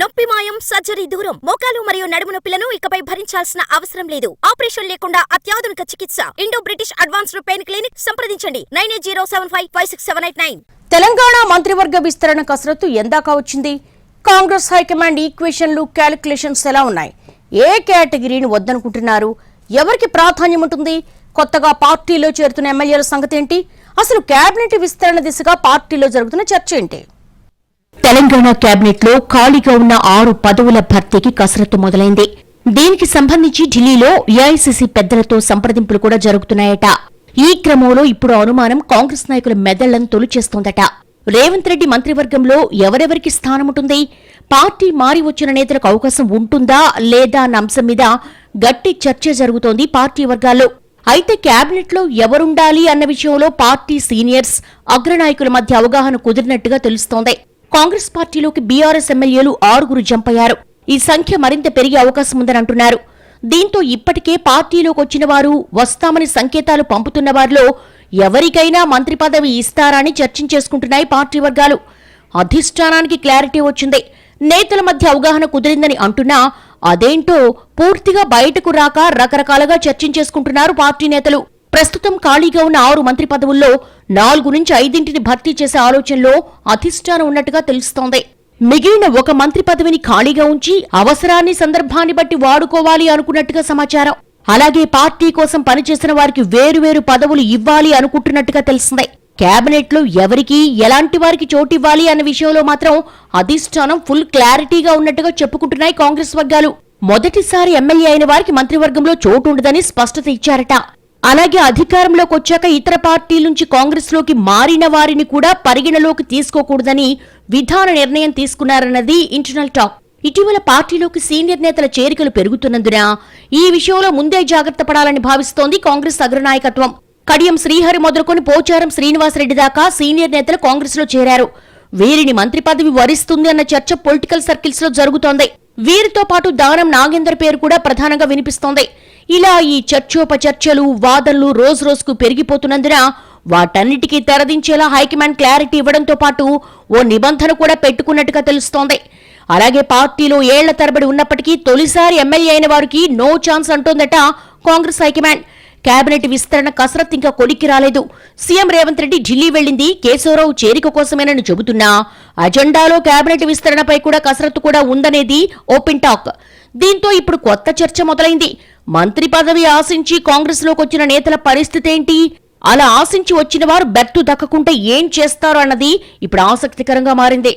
నొప్పి మాయం సర్జరీ దూరం. మోకాలు మరియు నడుము నొప్పులను ఇకపై భరించాల్సిన అవసరం లేదు. ఆపరేషన్ లేకుండా అత్యాధునిక చికిత్స. Indo British advanced pain clinic సంప్రదించండి. Nine eight zero seven five five six seven eight nine. Telangana మంత్రివర్గ విస్తరణ కసరత్తు ఎందాక వచ్చింది. కాంగ్రెస్ హైకమాండ్ ఈక్వేషన్లు క్యాలిక్యులేషన్స్ ఎలా ఉన్నాయి? ఏ కేటగిరీని వద్దనుకుంటున్నారు? ఎవరికి ప్రాధాన్యం ఉంటుంది? కొత్తగా పార్టీలో చేరుతున్న ఎమ్మెల్యేల సంగతి ఏంటి అసలు కేబినెట్ విస్తరణ దిశగా పార్టీలో జరుగుతున్న చర్చ ఏంటి? తెలంగాణ క్యాబినెట్లో ఖాళీగా ఉన్న ఆరు పదవుల భర్తీకి కసరత్తు మొదలైంది. దీనికి సంబంధించి ఢిల్లీలో ఏఐసీసీ పెద్దలతో సంప్రదింపులు కూడా జరుగుతున్నాయట. ఈ క్రమంలో ఇప్పుడు అనుమానం కాంగ్రెస్ నాయకుల మెదళ్ళను తొలిచేస్తోందట. రేవంత్ రెడ్డి మంత్రివర్గంలో ఎవరెవరికి స్థానముంటుంది? పార్టీ మారి వచ్చిన నేతలకు అవకాశం ఉంటుందా లేదా అన్న అంశం మీద గట్టి చర్చ జరుగుతోంది పార్టీ వర్గాల్లో. అయితే క్యాబినెట్లో లో ఎవరుండాలి అన్న విషయంలో పార్టీ సీనియర్స్ అగ్రనాయకుల మధ్య అవగాహన కుదిరినట్టుగా తెలుస్తోంది. కాంగ్రెస్ పార్టీలోకి బీఆర్ఎస్ ఎమ్మెల్యేలు ఆరుగురు జంపయ్యారు. ఈ సంఖ్య మరింత పెరిగే అవకాశం ఉందని అంటున్నారు. దీంతో ఇప్పటికే పార్టీలోకి వచ్చిన వారు వస్తామని సంకేతాలు పంపుతున్న వారిలో ఎవరికైనా మంత్రి పదవి ఇస్తారని చర్చించేసుకుంటున్నాయి పార్టీ వర్గాలు. అధిష్టానానికి క్లారిటీ వచ్చింది. నేతల మధ్య అవగాహన కుదిరిందని అంటున్నా అదేంటో పూర్తిగా బయటకు రాక రకరకాలుగా చర్చించేసుకుంటున్నారు పార్టీ నేతలు. ప్రస్తుతం ఖాళీగా ఉన్న ఆరు మంత్రి పదవుల్లో నాలుగు నుంచి ఐదింటిని భర్తీ చేసే ఆలోచనలో అధిష్టానం ఉన్నట్టుగా తెలుస్తోంది. మిగిలిన ఒక మంత్రి పదవిని ఖాళీగా ఉంచి అవసరాన్ని సందర్భాన్ని బట్టి వాడుకోవాలి అనుకున్నట్టుగా సమాచారం. అలాగే పార్టీ కోసం పనిచేసిన వారికి వేరువేరు పదవులు ఇవ్వాలి అనుకుంటున్నట్టుగా తెలిసిందే కేబినెట్లో ఎవరికి ఎలాంటి వారికి చోటివ్వాలి అన్న విషయంలో మాత్రం అధిష్టానం ఫుల్ క్లారిటీగా ఉన్నట్టుగా చెప్పుకుంటున్నాయి కాంగ్రెస్ వర్గాలు. మొదటిసారి ఎమ్మెల్యే అయిన వారికి మంత్రివర్గంలో చోటు ఉండదని స్పష్టత ఇచ్చారట. అలాగే అధికారంలోకి వచ్చాక ఇతర పార్టీల నుంచి కాంగ్రెస్లోకి మారిన వారిని కూడా పరిగణలోకి తీసుకోకూడదని విధాన నిర్ణయం తీసుకున్నారన్నది ఇంటర్నల్ టాక్ ఇటీవల పార్టీలోకి సీనియర్ నేతల చేరికలు పెరుగుతున్నందున ఈ విషయంలో ముందే జాగ్రత్త పడాలని భావిస్తోంది కాంగ్రెస్ అగ్రనాయకత్వం. కడియం శ్రీహరి మొదలుకొని పోచారం శ్రీనివాసరెడ్డి దాకా సీనియర్ నేతలు కాంగ్రెస్లో చేరారు. వీరిని మంత్రి పదవి వరిస్తుంది అన్న చర్చ పొలిటికల్ సర్కిల్స్లో జరుగుతోంది. వీరితో పాటు దానం నాగేందర్ పేరు కూడా ప్రధానంగా వినిపిస్తోంది. ఇలా ఈ చర్చోపచర్చలు వాదనలు రోజు రోజుకు పెరిగిపోతున్నందున వాటన్నిటికీ తెరదించేలా హైకమాండ్ క్లారిటీ ఇవ్వడంతో పాటు ఓ నిబంధన కూడా పెట్టుకున్నట్టుగా తెలుస్తోంది. అలాగే పార్టీలో ఏళ్ళ తరబడి ఉన్నప్పటికీ తొలిసారి ఎమ్మెల్యే అయిన వారికి నో ఛాన్స్ అంటోందట కాంగ్రెస్ హైకమాండ్. కేబినెట్ విస్తరణ కసరత్ ఇంకా కొలిక్కి రాలేదు. సీఎం రేవంత్ రెడ్డి ఢిల్లీ వెళ్ళింది కేశవరావు చేరిక కోసమేనని చెబుతున్నా. అజెండాలో కేబినెట్ విస్తరణపై కూడా కసరత్తు కూడా ఉందనేది ఓపెన్ టాక్. దీంతో ఇప్పుడు కొత్త చర్చ మొదలైంది. మంత్రి పదవి ఆశించి కాంగ్రెస్లోకి వచ్చిన నేతల పరిస్థితి ఏంటి అలా ఆశించి వచ్చిన వారు బెర్తు దక్కకుంటే ఏం చేస్తారు అన్నది ఇప్పుడు ఆసక్తికరంగా మారింది.